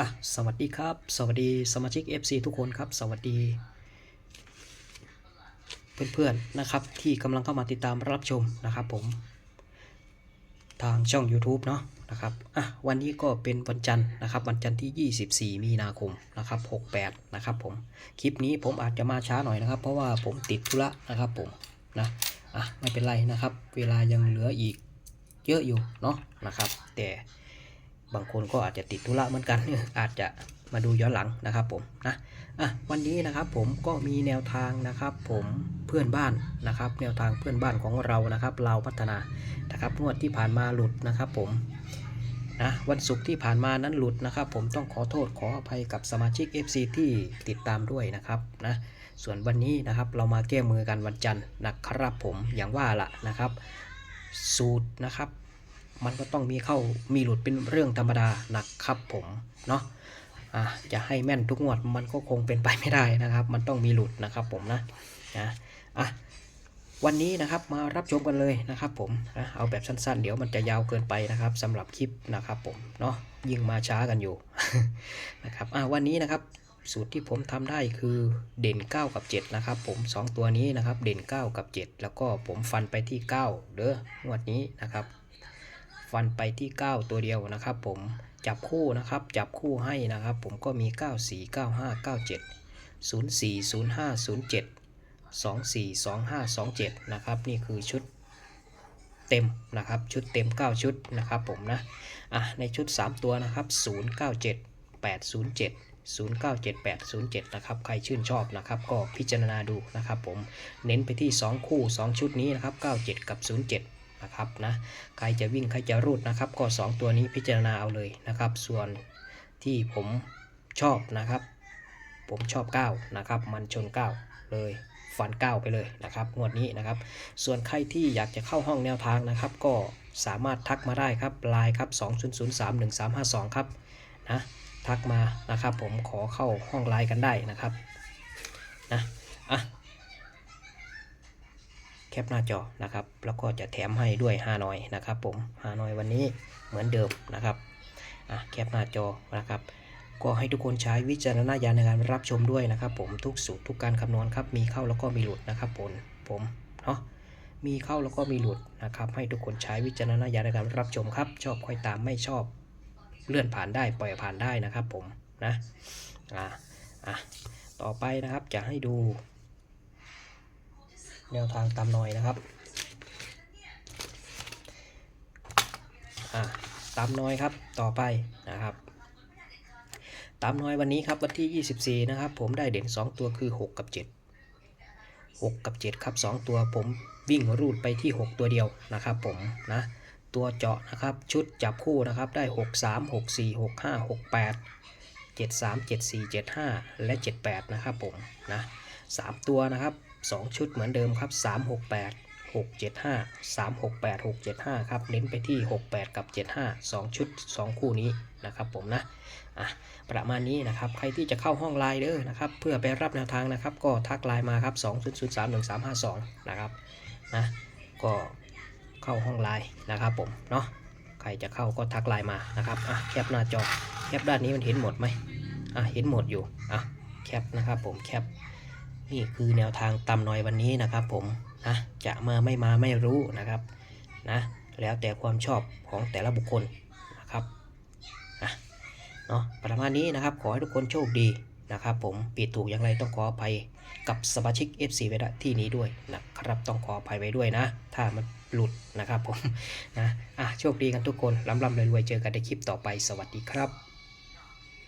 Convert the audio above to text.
อะสวัสดีครับ สวัสดีสมาชิก FC ทุกคนครับ สวัสดี เพื่อนๆนะครับที่กำลังเข้ามาติดตามรับชมนะครับผม ทางช่อง YouTube เนาะนะครับอะวันนี้ก็เป็นวันจันทร์นะครับวันจันทร์ที่ 24 มีนาคมนะครับ68นะครับผมคลิปนี้ผมอาจจะมาช้าหน่อยนะครับ เพราะว่าผมติดธุระนะครับผมนะอะไม่เป็นไรนะครับ เวลายังเหลืออีกเยอะอยู่เนาะนะครับ แต่ บางคนก็อาจจะติดธุระเหมือนกัน อาจจะมาดูย้อนหลังนะครับผมนะอะวันนี้นะครับผมก็มีแนวทางนะครับผมเพื่อนบ้านนะครับ แนวทางเพื่อนบ้านของเรานะครับ เราพัฒนานะครับงวดที่ผ่านมาหลุดนะครับผมนะวันศุกร์ที่ผ่านมานั้นหลุดนะครับ ผมต้องขอโทษขออภัยกับสมาชิก FC ที่ติดตามด้วยนะครับนะส่วนวันนี้นะครับเรามาแก้มือกันวันจันทร์นะครับผมอย่างว่าละนะครับ สูตรนะครับ มันก็ต้องมีเข้ามีหลุดเป็นเรื่องธรรมดานะครับผมเนาะอะจะให้แม่นทุกงวดมันก็คงเป็นไปไม่ได้นะครับ มันต้องมีหลุดนะครับผมนะนะอะวันนี้นะครับมารับชมกันเลยนะครับผมนะเอาแบบสั้นๆ เดี๋ยวมันจะยาวเกินไปนะครับสำหรับคลิปนะครับผมเนาะยิ่งมาช้ากันอยู่นะครับอะวันนี้นะครับสูตรที่ผมทำได้คือเด่น 9 กับ 7 นะครับ ผม 2 ตัวนี้นะครับเด่น 9 กับ 7 แล้วก็ผมฟันไปที่ 9 เด้องวดนี้นะครับ ฟันไปที่ 9 ตัวเดียวนะครับ ผมจับคู่นะครับจับคู่ให้นะครับ ผมก็มี 9 4 9 5 9 7 0 4 0 5 0 7 2 4 2 5 2 7นะครับนี่คือชุดเต็มนะครับชุดเต็ม 9 ชุดนะครับผมนะอะในชุด 3 ตัวนะครับ 0 9 7 8 0 7 097807 นะครับ ใครชื่นชอบนะครับ ก็พิจารณาดูนะครับผม เน้นไปที่ 2 คู่ 2 ชุดนี้นะครับ 97 กับ 07 นะครับนะใครจะวิ่งใครจะรูดนะครับ ก็ 2 ตัวนี้พิจารณาเอาเลยนะครับ ส่วนที่ผมชอบนะครับ ผมชอบ 9 นะครับ มันชน 9 เลยฟัน 9 ไปเลยนะครับงวดนี้นะครับ ส่วนใครที่อยากจะเข้าห้องแนวทางนะครับ ก็สามารถทักมาได้ครับไลน์ครับ 20031352 ครับนะทักมานะครับ ผมขอเข้าห้องไลน์กันได้นะครับนะอะ แคปหน้าจอนะครับ แล้วก็จะแถมให้ด้วยฮานอยนะครับ ผมฮานอยวันนี้เหมือนเดิมนะครับอะแคปหน้าจอนะครับก็ให้ทุกคนใช้วิจารณญาณในการรับชมด้วยนะครับ ผมทุกสูตรทุกการคำนวณครับ มีเข้าแล้วก็มีหลุดนะครับผมผมเนาะมีเข้าแล้วก็มีหลุดนะครับ ให้ทุกคนใช้วิจารณญาณในการรับชมครับ ชอบค่อยตามไม่ชอบ เลื่อนผ่านได้ปล่อยผ่านได้นะครับ ผมนะอะอะต่อไปนะครับจะให้ดู แนวทางตามหน่อยนะครับอะตามน้อยครับต่อไปนะครับ ตามน้อยวันนี้ครับวันที่ 24 นะครับ ผมได้เด่น 2 ตัวคือ 6 กับ 7 6 กับ 7 ครับ 2 ตัวผมวิ่งรูดไปที่ 6 ตัวเดียวนะครับ ผมนะตัวเจาะนะครับชุดจับคู่นะครับได้ 6 3 6 4 6 5 6 8 7 3 7 4 7 5 และ 78 นะครับผมนะ3ตัวนะครับ 2 ชุดเหมือนเดิมครับ 3 6 8 6 7 5 3 6 8 6 7 5 ครับเน้นไปที่ 68 กับ 75 2 ชุด 2 คู่นี้นะครับผมนะอะประมาณนี้นะครับใครที่จะเข้าห้องไลน์เด้อนะครับเพื่อไปรับแนวทางนะครับ ก็ทักไลน์มาครับ2 0 0 3 1 3 5 2นะครับนะก็เข้าห้องไลน์นะครับผมเนาะใครจะเข้าก็ทักไลน์มานะครับอะแคปหน้าจอแคปด้านนี้มันเห็นหมดไหมอะเห็นหมดอยู่อะแคปนะครับผมแคป นี่คือแนวทางตำน้อยวันนี้นะครับ ผมนะจะมาไม่มาไม่รู้นะครับนะแล้วแต่ความชอบของแต่ละบุคคลนะครับอะเนาะประมาณนี้นะครับ ขอให้ทุกคนโชคดีนะครับ ผมผิดถูกอย่างไรต้องขออภัยกับสมาชิก FC ไว้ที่นี้ด้วยนะครับ ต้องขออภัยไว้ด้วยนะ ถ้ามันหลุดนะครับผมนะอะโชคดีกันทุกคนร่ำๆรวยๆเจอกันในคลิปต่อไปสวัสดีครับ